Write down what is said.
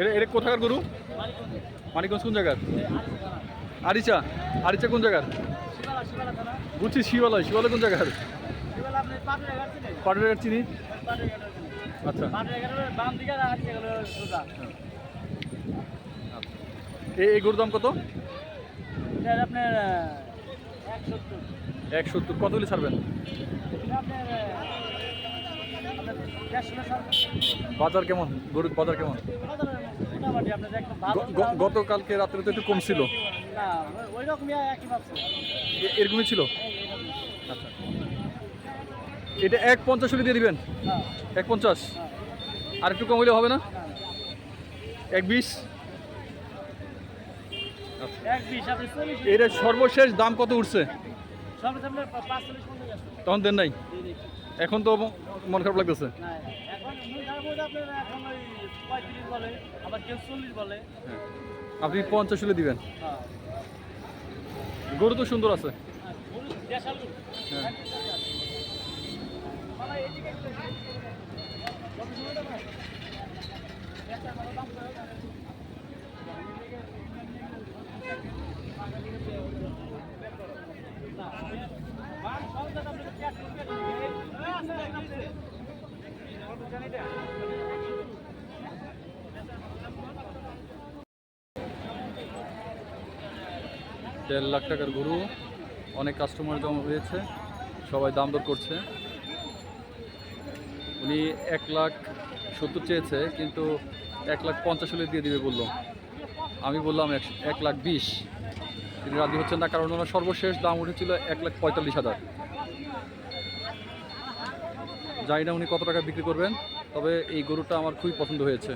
এটা এটা কোথাকার গরু? মানিকগঞ্জ কোন জায়গার? আরিচা। আরিচা কোন জায়গার? বুঝছি শিবালয়। শিবালয় কোন জায়গার? পাটুরিয়ার চিনি। আচ্ছা। এই গরুর দাম কত? আপনার এক সত্তর এক সত্তর। কত হলে ছাড়বেন? বাজার কেমন? গরুর বাজার কেমন? গতকালকে রাত্রে তো একটু কম ছিল। এরকমই ছিল? আচ্ছা। এটা এক পঞ্চাশ হলে দিয়ে দিবেন? হ্যাঁ। এক পঞ্চাশ? আর একটু কম হলে হবে না? এক বিশ? এক বিশ এটা সর্বশেষ দাম কত উঠছে? তখন দেন নাই? এখন তো মন খারাপ লাগতেছে। হ্যাঁ। আপনি পঞ্চাশ হলে দিবেন। হ্যাঁ। গরু তো সুন্দর আছে। হ্যাঁ। বাবা, এদিকে একটু কত সময় দেবো? একটা ভালো দাম করে দাও। না, মান সব জায়গা আপনাকে cash করে দিবে। এই, আছে, আছে। কত জানি এটা? দেড় লাখ টাকার গরু, অনেক কাস্টমার জমা হয়েছে, সবাই দাম দর করছে। উনি এক লাখ সত্তর চেয়েছে, কিন্তু এক লাখ পঞ্চাশ হলে দিয়ে দিবে বলল। আমি বললাম এক- লাখ বিশ। তিনি রাজি হচ্ছেন না, কারণ ওনার সর্বশেষ দাম উঠেছিল এক লাখ পঁয়তাল্লিশ হাজার। জানি না উনি কত টাকা বিক্রি করবেন তবে এই গরুটা আমার খুবই পছন্দ হয়েছে।